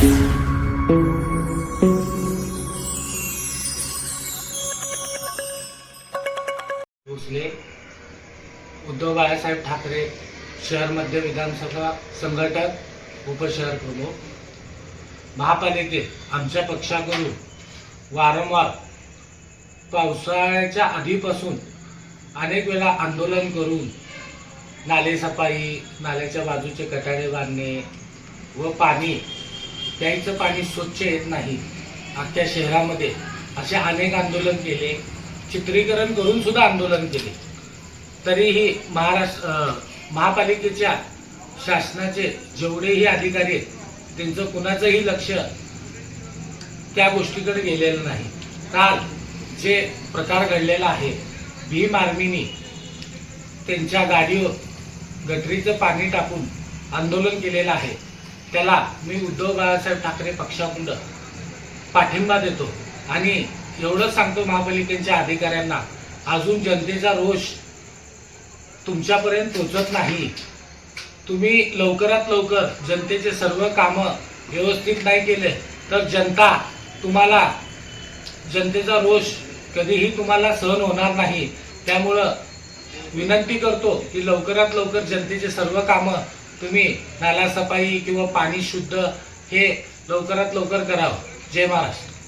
भोसले उद्धव बाळासाहेब ठाकरे शहर मध्य विधानसभा संघटक उपशहर प्रमुख. महापालिकेत आमच्या पक्षाकडून वारंवार पावसाळ्याच्या आधीपासून अनेक वेळा आंदोलन करून नाले सफाई नाल्याच्या बाजूचे कटाडे बांधणे व पाणी प्यायचं पाणी स्वच्छ येत नाही. अख्ख्या शहरामध्ये असे अनेक आंदोलन केले. चित्रीकरण करून सुद्धा आंदोलन केले. तरीही महाराष्ट्र महापालिकेच्या शासनाचे जेवढेही अधिकारी आहेत त्यांचं कुणाचंही लक्ष त्या गोष्टीकडे गेलेलं नाही. काल जे प्रकार घडलेला आहे भीम आर्मीनी त्यांच्या गाडीवर गटरीचं पाणी टाकून आंदोलन केलेलं आहे. त्याला मी उद्धव बाळासाहेब ठाकरे पक्षाकुंड पाठिंबा देतो. आणि एवढंच सांगतो महापालिकेच्या अधिकाऱ्यांना अजून जनतेचा रोष तुमच्यापर्यंत पोचत नाही. तुम्ही लवकरात लवकर जनतेचे सर्व कामं व्यवस्थित नाही केले तर जनता तुम्हाला जनतेचा रोष कधीही तुम्हाला सहन होणार नाही. त्यामुळं विनंती करतो की लवकरात लवकर जनतेचे सर्व कामं तुम्ही नाला सफाई किंवा पाणी शुद्ध हे लवकरात लवकर करावं. जय महाराष्ट्र.